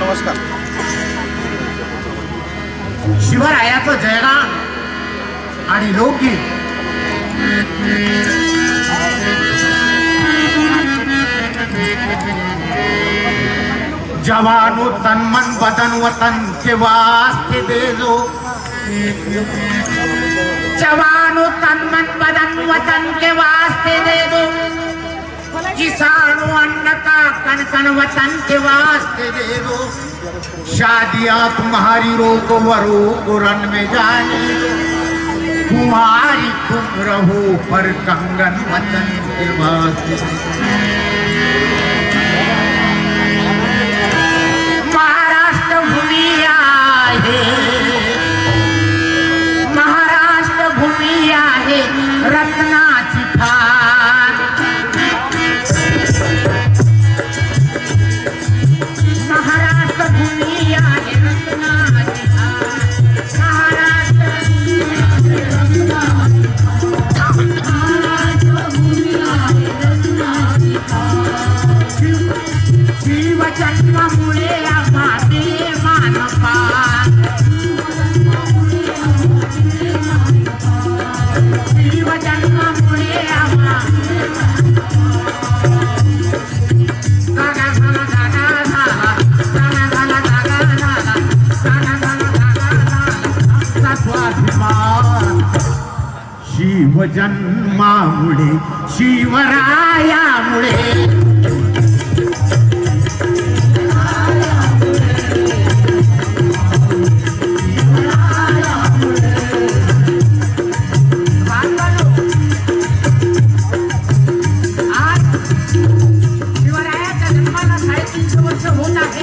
नमस्कार. शिवरायाचं जयगान आणि लोकगीत. जवानो तन मन बदन वतन के वास्ते दे दो जवानो तन मन बदन वतन के वास्ते दे दो किसानो अन्न का कन कन वतन के तुम्हारी वरो को रन में जाने तुम्हारी तुम रहो पर कंगन वतन के वास्ते। महाराष्ट्र भूमी आहे। महाराष्ट्र भूमी आहे रत्नाची शिव जन्मामुळे शिवरायामुळे शिवरायाच्या जन्माला साडेतीनशे वर्ष होत आहे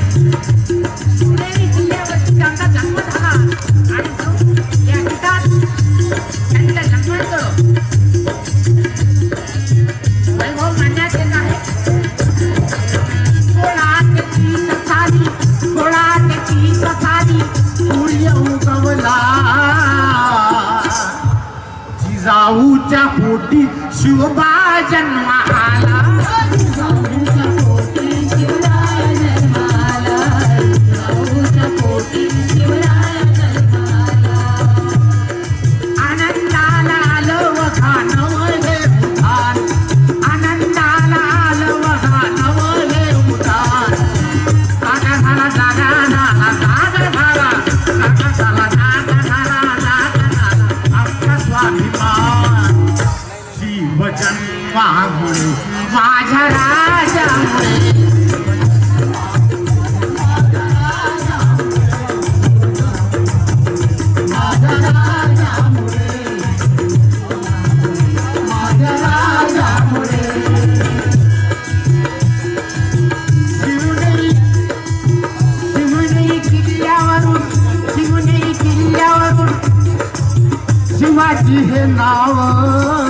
जिजाऊच्या पोटी शिवबा जन्माला जन्मामुळे माझ्या राजामुळे शिवनेरी शिवनेरी किल्ल्यावरून शिवनेरी किल्ल्यावरून शिवाजी हे नाव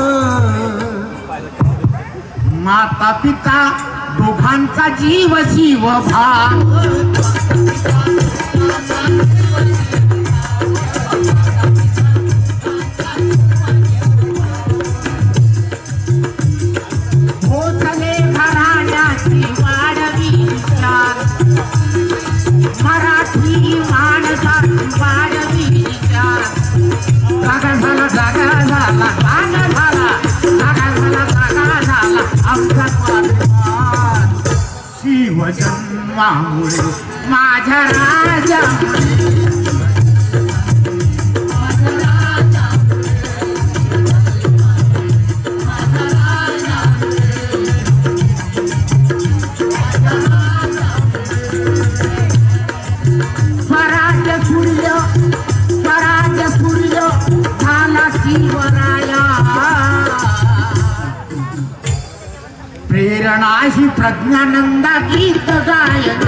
माता पिता दोघांचा जीव शिव भाव भोसले 替我真忙活，马家大将。ಶರಣಾಹಿ ಪ್ರಜ್ಞಾನಂದ ಗೀತದಾಯನ